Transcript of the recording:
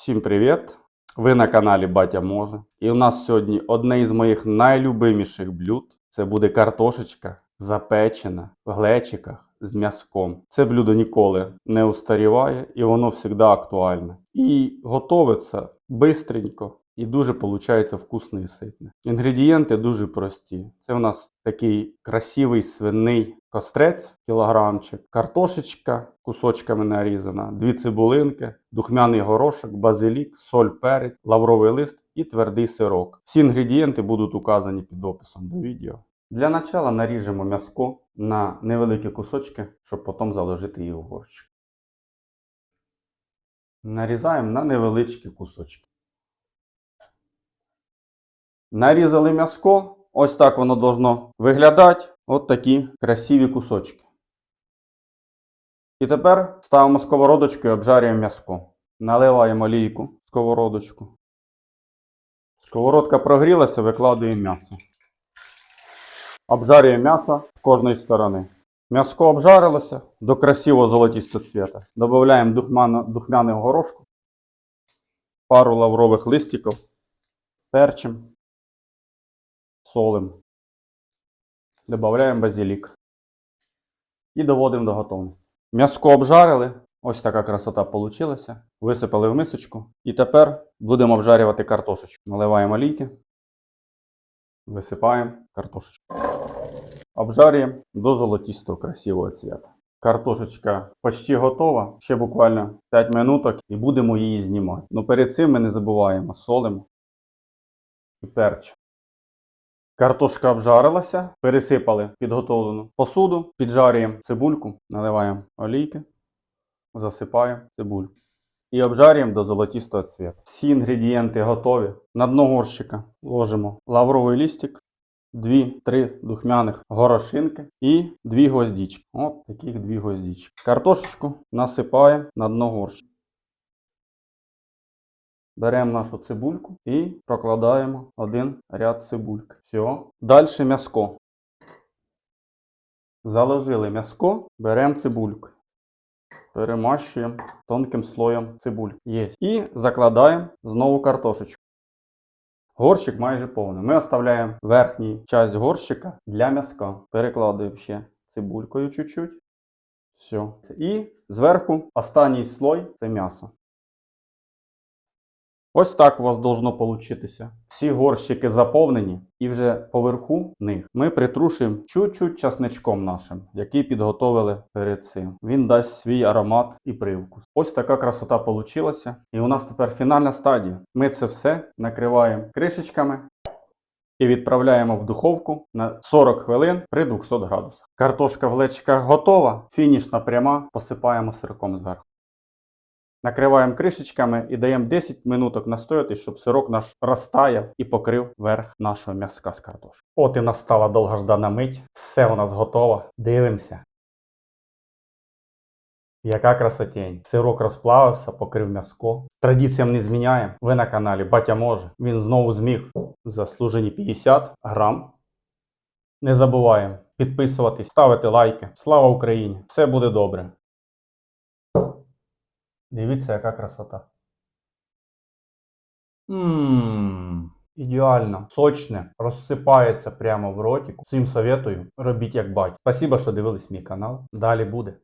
Всім привіт! Ви на каналі Батя Може. І у нас сьогодні одне із моїх найлюбиміших блюд. Це буде картошечка запечена в глечиках з м'язком. Це блюдо ніколи не устаріває і воно завжди актуальне. І готовиться бистренько і дуже виходить вкусне і ситне. Інгредієнти дуже прості. Це у нас такий красивий свиний кострець, кілограмчик, картошечка кусочками нарізана, дві цибулинки, духмяний горошок, базилік, соль, перець, лавровий лист і твердий сирок. Всі інгредієнти будуть указані під описом до відео. Для начала наріжемо м'язко на невеликі кусочки, щоб потім заложити їх в горщик. Нарізаємо на невеличкі кусочки. Нарізали м'язко. Ось так воно должно виглядати. От такі красиві кусочки. І тепер ставимо сковородочку і обжарюємо м'язко. Наливаємо олійку в сковородочку. Сковородка прогрілася, викладуємо м'ясо. Обжарюємо м'ясо з кожної сторони. М'яско обжарилося до красивого золотистого цвіта. Додаємо духмяного горошку, пару лаврових листиків, перчим, солим. Додаємо базилік. І доводимо до готовності. М'яско обжарили. Ось така красота вийшла. Висипали в мисочку. І тепер будемо обжарювати картошечку. Наливаємо олійки. Висипаємо картошечку. Обжарюємо до золотистого красивого цвіта. Картошечка почти готова. Ще буквально 5 минуток і будемо її знімати. Ну перед цим ми не забуваємо солимо і перчимо. Картошка обжарилася, пересипали підготовлену посуду, піджарюємо цибульку, наливаємо олійки, засипаємо цибульку. І обжарюємо до золотистого цвіту. Всі інгредієнти готові. На дно горщика ложимо лавровий лістик, 2-3 духмяних горошинки і 2 гвоздички. От таких 2 гвоздички. Картошечку насипаємо на дно горщика. Беремо нашу цибульку і прокладаємо один ряд цибульки. Все. Далі м'яско. Заложили м'яско, беремо цибульку. Перемащуємо тонким слоєм цибульки. Є. І закладаємо знову картошечку. Горщик майже повний. Ми оставляємо верхню часть горщика для м'яска. Перекладуємо ще цибулькою чуть-чуть. Все. І зверху останній слой це м'ясо. Ось так у вас должно получитися. Всі горщики заповнені, і вже поверху них ми притрушуємо чуть-чуть часничком нашим, який підготовили перед цим. Він дасть свій аромат і привкус. Ось така красота получилася. І у нас тепер фінальна стадія. Ми це все накриваємо кришечками і відправляємо в духовку на 40 хвилин при 200 градусах. Картошка в лечиках готова, фінішна пряма, посипаємо сирком зверху. Накриваємо кришечками і даємо 10 минуток настояти, щоб сирок наш розтаяв і покрив верх нашого м'язка з картошки. От і настала довгождана мить. Все у нас готово. Дивимося. Яка красотень. Сирок розплавився, покрив м'язко. Традиціям не зміняємо. Ви на каналі Батя може. Він знову зміг заслужені 50 грам. Не забуваємо підписуватись, ставити лайки. Слава Україні! Все буде добре. Дивіться, яка красота. Ммм, ідеально, сочне, розсипається прямо в ротику. Всім советую, робіть як бать. Спасибо, що дивились мій канал. Далі буде.